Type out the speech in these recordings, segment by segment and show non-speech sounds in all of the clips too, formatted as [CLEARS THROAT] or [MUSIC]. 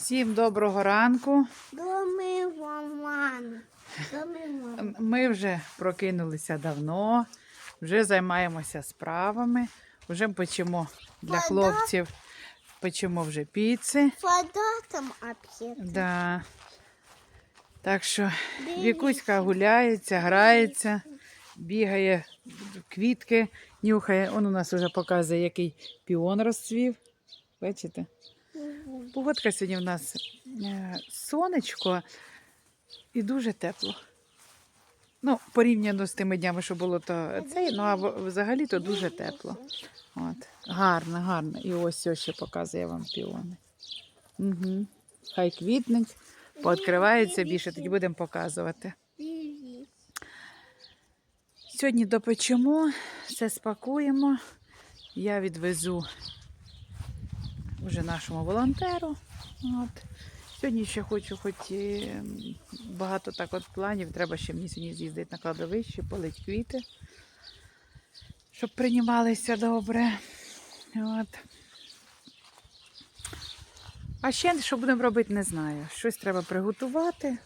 Всім доброго ранку. Ми вже прокинулися давно, вже займаємося справами, вже печемо для хлопців, печемо вже піци. Вода там. Да. Так що Вікуська гуляється, грається, бігає, квітки нюхає. Он у нас вже показує, який піон розцвів. Бачите? Погодка сьогодні в нас е, сонечко і дуже тепло. Ну, порівняно з тими днями, що було, то цей, ну а взагалі то дуже тепло. От. Гарно, гарно. І ось ось ще показує вам піони. Угу. Хай квітник, пооткривається більше, тоді будемо показувати. Сьогодні допечемо, все спакуємо. Я відвезу вже нашому волонтеру. От. Сьогодні ще хочу, хоч багато так от планів. Треба ще мені сьогодні з'їздити на кладовище, полить квіти, щоб приймалися добре. От. А ще що будемо робити, не знаю. Щось треба приготувати.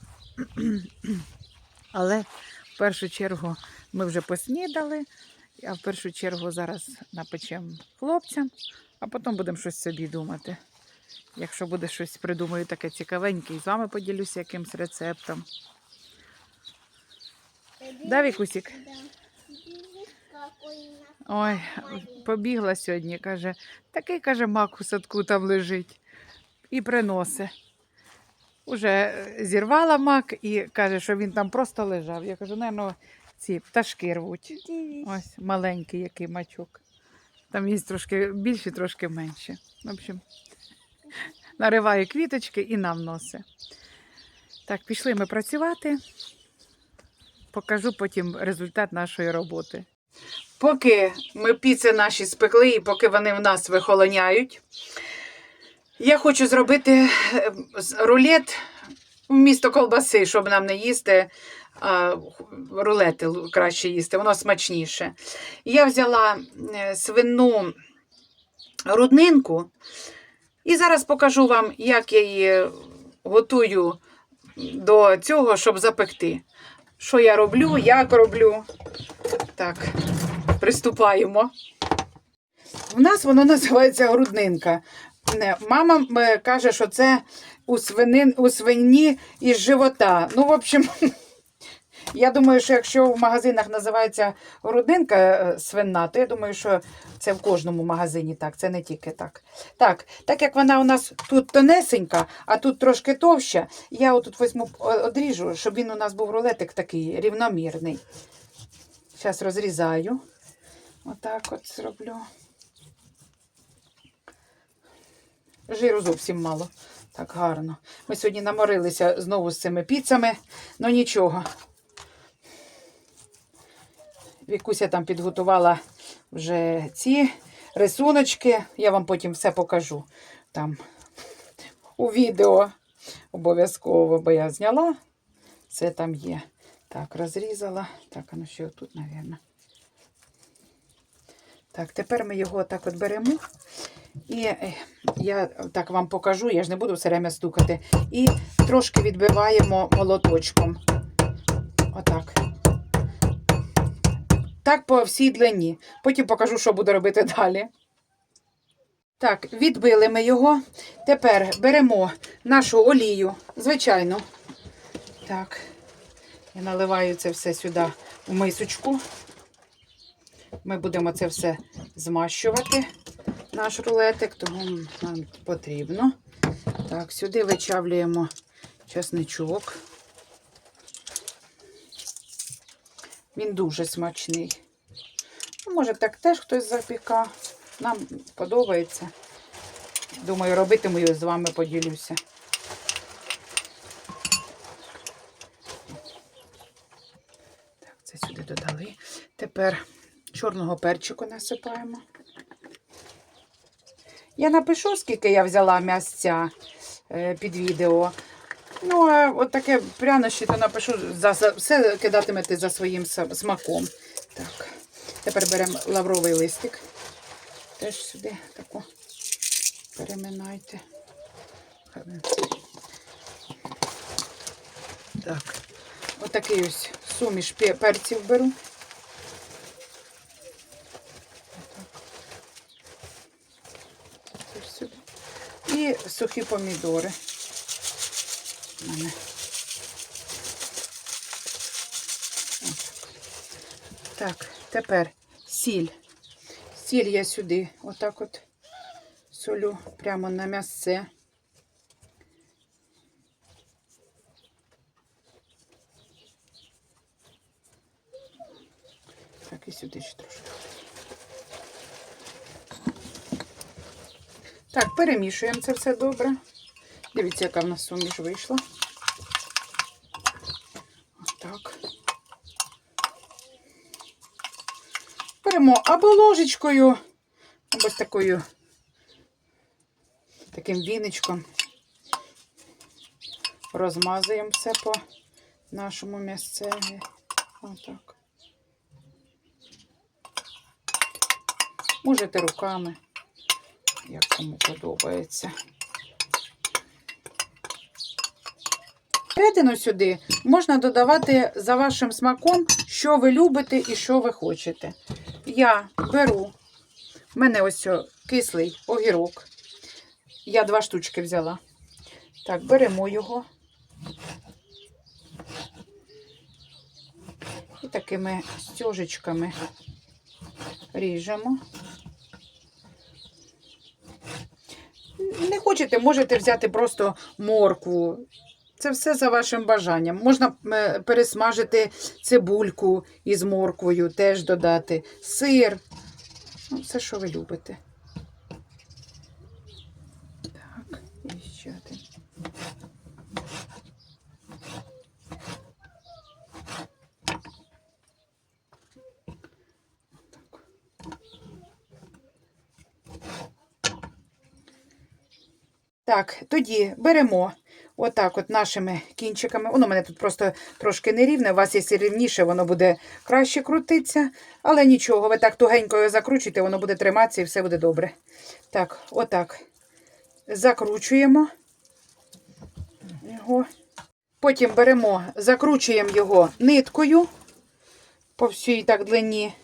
[CLEARS THROAT] Але в першу чергу ми вже поснідали, а в першу чергу зараз напечемо хлопцям, а потім будемо щось собі думати. Якщо буде щось придумаю таке цікавеньке, і з вами поділюся якимсь рецептом. Да, Вікусік? Ой, побігла сьогодні, каже, такий каже, мак у садку там лежить і приносить. Уже зірвала мак і каже, що він там просто лежав. Я кажу, ну, ці пташки рвуть. Ось маленький який мачок. Там є трошки більші, трошки менші. В общем, нариває квіточки і нам носить. Так, пішли ми працювати. Покажу потім результат нашої роботи. Поки ми піци наші спекли і поки вони в нас вихолоняють, я хочу зробити е, рулет вмісто колбаси, щоб нам не їсти рулети краще їсти, воно смачніше. Я взяла е, свину руднинку і зараз покажу вам, як я її готую до цього, щоб запекти. Що я роблю, як роблю. Так, приступаємо. У нас воно називається груднинка. Мама е, каже, що це у, свинин, у свині із живота. Ну, в общем, [LAUGHS] я думаю, що якщо в магазинах називається грудинка е, свинна, то я думаю, що це в кожному магазині так, це не тільки так. Так, так як вона у нас тут тонесенька, а тут трошки товща, я отут візьму одріжу, щоб він у нас був рулетик такий рівномірний. Зараз розрізаю. Отак от зроблю. Жиру зовсім мало. Так гарно. Ми сьогодні наморилися знову з цими піцами, ну нічого. Вікуся там підготувала вже ці рисуночки. Я вам потім все покажу там у відео. Обов'язково, бо я зняла. Це там є. Так, розрізала. Так, а ну ще отут, мабуть. Так, тепер ми його так от беремо. І е, я так вам покажу, я ж не буду все время стукати. І трошки відбиваємо молоточком. Отак. Так по всій длині. Потім покажу, що буду робити [LAUGHS] далі. Так, відбили ми його. Тепер беремо нашу олію, звичайно. Так. Я наливаю це все сюди в мисочку. Ми будемо це все змащувати, наш рулетик, тому нам потрібно. Так, сюди вичавлюємо чесничок. Він дуже смачний. Ну, може, так теж хтось запіка. Нам подобається. Думаю, робитиму його з вами поділюся. Так, це сюди додали. Тепер чорного перчику насипаємо. Я напишу, скільки я взяла м'ясця е, під відео. Ну, а от таке прянощі, то напишу, за, все кидатимете за своїм смаком. Так. Тепер беремо лавровий листик. Теж сюди таку переминайте. Так. Отакий ось суміш перців беру. Сюди. І сухі помідори. У мене. Так, тепер сіль. Сіль я сюди отак от солю прямо на м'ясце. Так, і сюди ще трошки. Так, перемішуємо це все добре. Дивіться, яка в нас суміш вийшла. Отак. Беремо або ложечкою, або з такою таким віничком. Розмазуємо все по нашому місцеві. Отак. Можете руками, як кому подобається. Середину сюди можна додавати за вашим смаком, що ви любите і що ви хочете. Я беру, в мене ось кислий огірок. Я два штучки взяла. Так, беремо його. І такими стежечками ріжемо. Не хочете, можете взяти просто моркву. Це все за вашим бажанням. Можна е, пересмажити цибульку із морквою, теж додати, сир. Ну, все, що ви любите. Так, і ще один. Так. Тоді беремо отак от нашими кінчиками. Воно у мене тут просто трошки нерівне. У вас, якщо рівніше, воно буде краще крутитися. Але нічого, ви так тугенько його закручуєте, воно буде триматися і все буде добре. Так, отак. Закручуємо його. Потім беремо, закручуємо його ниткою по всій так длині.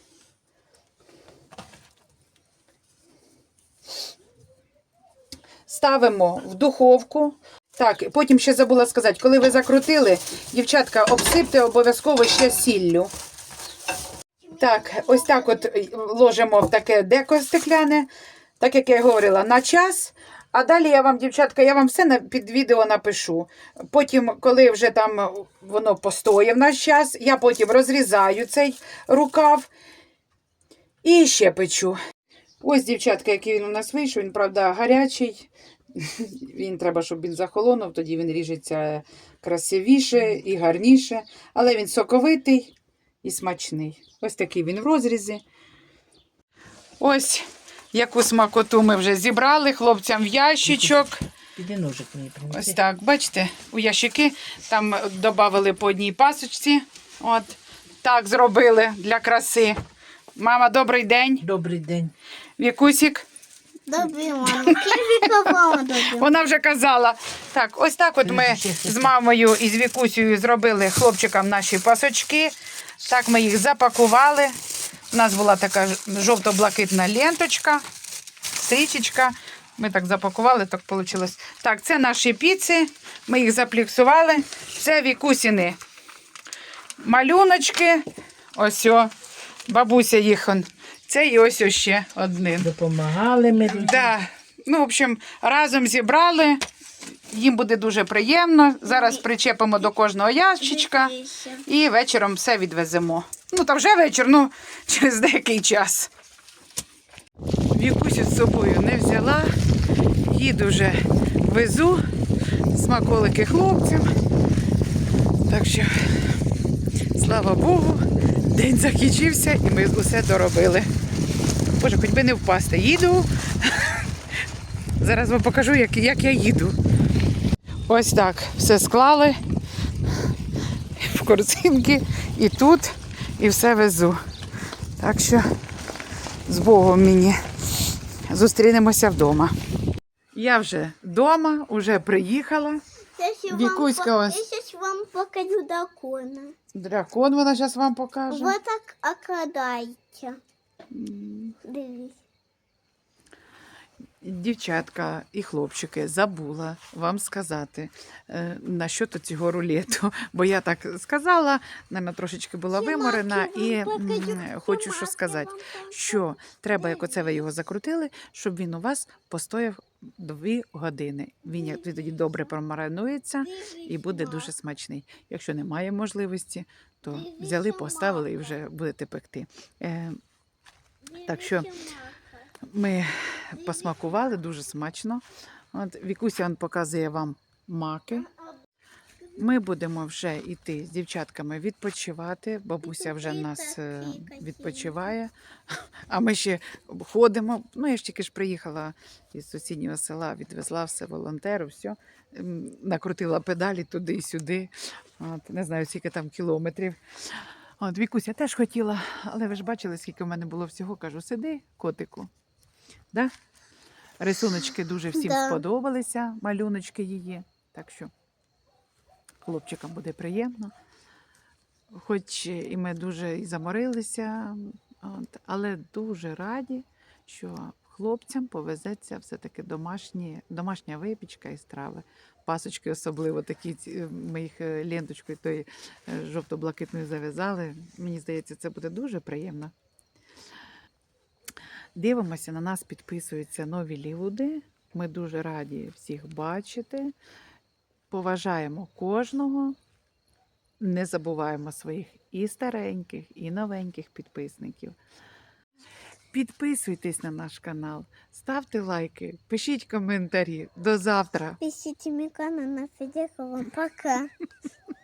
Ставимо в духовку. Так, потім ще забула сказати, коли ви закрутили, дівчатка, обсипте обов'язково ще сіллю. Так, ось так от е, ложимо в таке деко стекляне, так як я говорила, на час. А далі я вам, дівчатка, я вам все під відео напишу. Потім, коли вже там воно постоє в наш час, я потім розрізаю цей рукав і ще печу. Ось, дівчатка, який він у нас вийшов, він, правда, гарячий. Він треба, щоб він захолонув, тоді він ріжеться красивіше і гарніше. Але він соковитий і смачний. Ось такий він в розрізі. Ось яку смакоту ми вже зібрали хлопцям в ящичок. Піди ножик мені принеси. Ось так, бачите, у ящики там додали по одній пасочці. От так зробили для краси. Мама, добрий день. Добрий день. Вікусік. Вона вже казала. Так, ось так от ми з мамою і з Вікусею зробили хлопчикам наші пасочки. Так ми їх запакували. У нас була така жовто-блакитна ленточка, стрічечка. Ми так запакували, так вийшло. Так, це наші піци. Ми їх запліксували. Це Вікусіни малюночки. Ось о, бабуся їх. он. Це і ось ще один. Допомагали ми. Да. Ну, в общем, разом зібрали. Їм буде дуже приємно. Зараз причепимо до кожного ящичка і вечором все відвеземо. Ну, та вже вечір, ну, через деякий час. Вікусю з собою не взяла. Їду вже везу смаколики хлопцям. Так що, слава Богу, день закінчився і ми усе доробили. Боже, хоч би не впасти. Їду. Зараз вам покажу, як, як я їду. Ось так все склали в корзинки і тут, і все везу. Так що з Богом мені. Зустрінемося вдома. Я вже вдома, вже приїхала. Сейчас Вікуська вам, ось. я сейчас вам покажу дракона. Дракон вона зараз вам покаже. Вот так окладайте. Дивись. Дівчатка і хлопчики забула вам сказати е, на що то цього рулету. [LAUGHS] Бо я так сказала, мене трошечки була виморена, і м, хочу що сказати, що треба, як оце ви його закрутили, щоб він у вас постояв дві години. Він як тоді добре промаринується і буде дуже смачний. Якщо немає можливості, то взяли, поставили і вже будете пекти. Так що Ми посмакували дуже смачно. От Вікуся он показує вам маки. Ми будемо вже йти з дівчатками відпочивати. Бабуся вже нас е, відпочиває, а ми ще ходимо. Ну, я ж тільки ж приїхала із сусіднього села, відвезла все волонтеру, все. Накрутила педалі туди і сюди. От, не знаю, скільки там кілометрів. От, Вікуся теж хотіла, але ви ж бачили, скільки в мене було всього. Кажу, сиди, котику. Да? Рисуночки дуже всім Да. сподобалися, малюночки її. Так що хлопчикам буде приємно. Хоч і ми дуже і заморилися, от, але дуже раді, що хлопцям повезеться все-таки домашні, домашня випічка і страви. Пасочки особливо такі, ми їх е, ленточкою тої е, жовто-блакитною зав'язали. Мені здається, це буде дуже приємно. Дивимося, на нас підписуються нові люди. Ми дуже раді всіх бачити. Поважаємо кожного. Не забуваємо своїх і стареньких, і новеньких підписників. Підписуйтесь на наш канал, ставте лайки, пишіть коментарі. До завтра! Пишите мне канал на Федякова. Пока. [LAUGHS]